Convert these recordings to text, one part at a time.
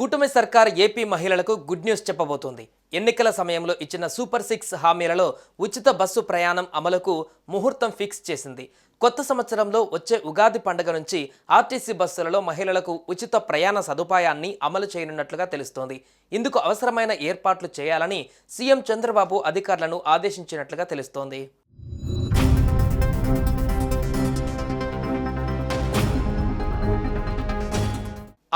కూటమి సర్కార్ ఏపీ మహిళలకు గుడ్ న్యూస్ చెప్పబోతోంది. ఎన్నికల సమయంలో ఇచ్చిన సూపర్ సిక్స్ హామీలలో ఉచిత బస్సు ప్రయాణం అమలుకు ముహూర్తం ఫిక్స్ చేసింది. కొత్త సంవత్సరంలో వచ్చే ఉగాది పండుగ నుంచి ఆర్టీసీ బస్సులలో మహిళలకు ఉచిత ప్రయాణ సదుపాయాన్ని అమలు చేయనున్నట్లుగా తెలుస్తోంది. ఇందుకు అవసరమైన ఏర్పాట్లు చేయాలని సీఎం చంద్రబాబు అధికారులను ఆదేశించినట్లుగా తెలుస్తోంది.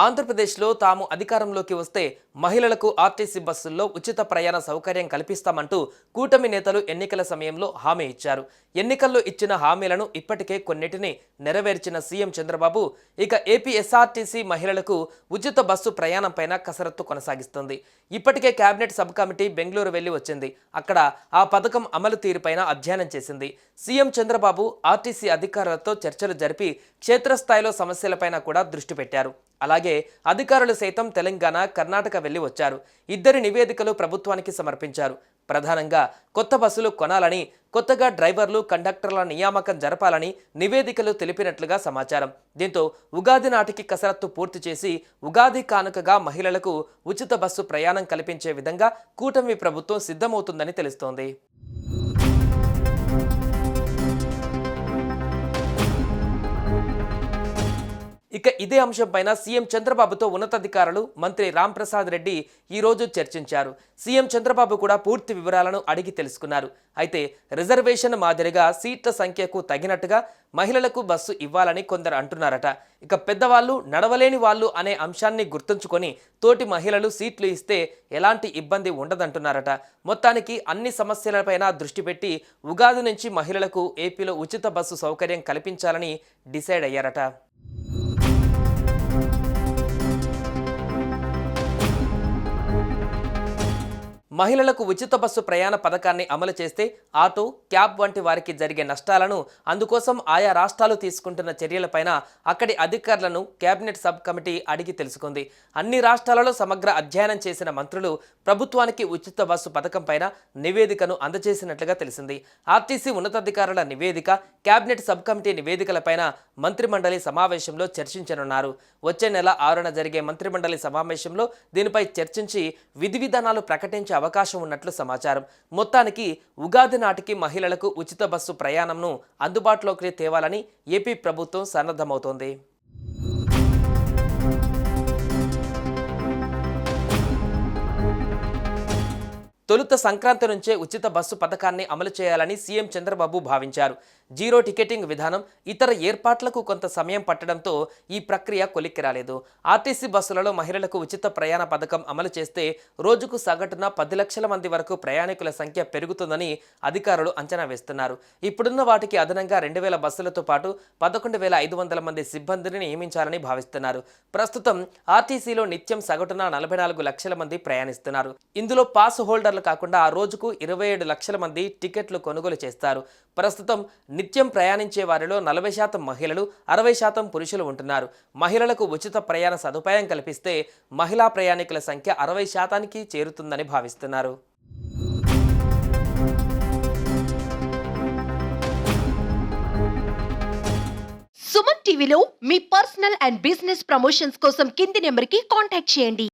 ఆంధ్రప్రదేశ్లో తాము అధికారంలోకి వస్తే మహిళలకు ఆర్టీసీ బస్సుల్లో ఉచిత ప్రయాణ సౌకర్యం కల్పిస్తామంటూ కూటమి నేతలు ఎన్నికల సమయంలో హామీ ఇచ్చారు. ఎన్నికల్లో ఇచ్చిన హామీలను ఇప్పటికే కొన్నిటిని నెరవేర్చిన సీఎం చంద్రబాబు ఇక ఏపీఎస్ఆర్టీసీ మహిళలకు ఉచిత బస్సు ప్రయాణంపైన కసరత్తు కొనసాగిస్తుంది. ఇప్పటికే కేబినెట్ సబ్ కమిటీ బెంగళూరు వెళ్ళి వచ్చింది. అక్కడ ఆ పథకం అమలు తీరుపైన అధ్యయనం చేసింది. సీఎం చంద్రబాబు ఆర్టీసీ అధికారులతో చర్చలు జరిపి క్షేత్రస్థాయిలో సమస్యలపైన కూడా దృష్టి పెట్టారు. అలాగే అధికారులు సైతం తెలంగాణ కర్ణాటక వెళ్ళి వచ్చారు. ఇద్దరి నివేదికలు ప్రభుత్వానికి సమర్పించారు. ప్రధానంగా కొత్త బస్సులు కొనాలని కొత్తగా డ్రైవర్లు కండక్టర్ల నియామకం జరపాలని నివేదికలు తెలిపినట్లుగా సమాచారం. దీంతో ఉగాది నాటికి కసరత్తు పూర్తి చేసి ఉగాది కానుకగా మహిళలకు ఉచిత బస్సు ప్రయాణం కల్పించే విధంగా కూటమి ప్రభుత్వం సిద్ధమవుతుందని తెలుస్తోంది. ఇక ఇదే అంశంపైన సీఎం చంద్రబాబుతో ఉన్నతాధికారులు మంత్రి రాంప్రసాద్ రెడ్డి ఈ రోజు చర్చించారు. సీఎం చంద్రబాబు కూడా పూర్తి వివరాలను అడిగి తెలుసుకున్నారు. అయితే రిజర్వేషన్ మాదిరిగా సీట్ల సంఖ్యకు తగినట్టుగా మహిళలకు బస్సు ఇవ్వాలని కొందరు అంటున్నారట. ఇక పెద్దవాళ్ళు నడవలేని వాళ్ళు అనే అంశాన్ని గుర్తుంచుకొని తోటి మహిళలు సీట్లు ఇస్తే ఎలాంటి ఇబ్బంది ఉండదంటున్నారట. మొత్తానికి అన్ని సమస్యలపైన దృష్టి పెట్టి ఉగాది నుంచి మహిళలకు ఏపీలో ఉచిత బస్సు సౌకర్యం కల్పించాలని డిసైడ్ అయ్యారట. మహిళలకు ఉచిత బస్సు ప్రయాణ పథకాన్ని అమలు చేస్తే ఆటో క్యాబ్ వంటి వారికి జరిగే నష్టాలను అందుకోసం ఆయా రాష్ట్రాలు తీసుకుంటున్న చర్యలపైన అక్కడి అధికారులను కేబినెట్ సబ్ కమిటీ అడిగి తెలుసుకుంది. అన్ని రాష్ట్రాలలో సమగ్ర అధ్యయనం చేసిన మంత్రులు ప్రభుత్వానికి ఉచిత బస్సు పథకం పైన నివేదికను అందజేసినట్లుగా తెలిసింది. ఆర్టీసీ ఉన్నతాధికారుల నివేదిక కేబినెట్ సబ్ కమిటీ నివేదికలపైన మంత్రిమండలి సమావేశంలో చర్చించనున్నారు. వచ్చే నెల ఆరున జరిగే మంత్రిమండలి సమావేశంలో దీనిపై చర్చించి విధి విధానాలు ప్రకటించే అవకాశం ఉన్నట్లు సమాచారం. మొత్తానికి ఉగాది నాటికి మహిళలకు ఉచిత బస్సు ప్రయాణంను అందుబాటులోకి తేవాలని ఏపీ ప్రభుత్వం సన్నద్ధమవుతోంది. తొలుత సంక్రాంతి నుంచే ఉచిత బస్సు పథకాన్ని అమలు చేయాలని సీఎం చంద్రబాబు భావించారు. జీరో టికెటింగ్ విధానం ఇతర ఏర్పాట్లకు కొంత సమయం పట్టడంతో ఈ ప్రక్రియ కొలిక్కి రాలేదు. ఆర్టీసీ బస్సులలో మహిళలకు ఉచిత ప్రయాణ పథకం అమలు చేస్తే రోజుకు సగటున పది లక్షల మంది వరకు ప్రయాణికుల సంఖ్య పెరుగుతుందని అధికారులు అంచనా వేస్తున్నారు. ఇప్పుడున్న వాటికి అదనంగా రెండు వేల బస్సులతో పాటు పదకొండు వేల ఐదు వందల మంది సిబ్బందిని నియమించాలని భావిస్తున్నారు. ప్రస్తుతం ఆర్టీసీలో నిత్యం సగటున నలభై నాలుగు లక్షల మంది ప్రయాణిస్తున్నారు. ఇందులో పాస్ హోల్డర్లు కాకుండా ఆ రోజుకు ఇరవై ఏడు లక్షల మంది టికెట్లు కొనుగోలు చేస్తారు. ప్రస్తుతం నిత్యం ప్రయాణించే వారిలో నలభై శాతం మహిళలు అరవై శాతం పురుషులు ఉంటున్నారు. మహిళలకు ఉచిత ప్రయాణ సదుపాయం కల్పిస్తే మహిళా ప్రయాణికుల సంఖ్య అరవై శాతానికి చేరుతుందని భావిస్తున్నారు. సుమన్ టీవీలో మీ పర్సనల్ అండ్ బిజినెస్ ప్రమోషన్స్ కోసం కింది నెంబర్కి కాంటాక్ట్ చేయండి.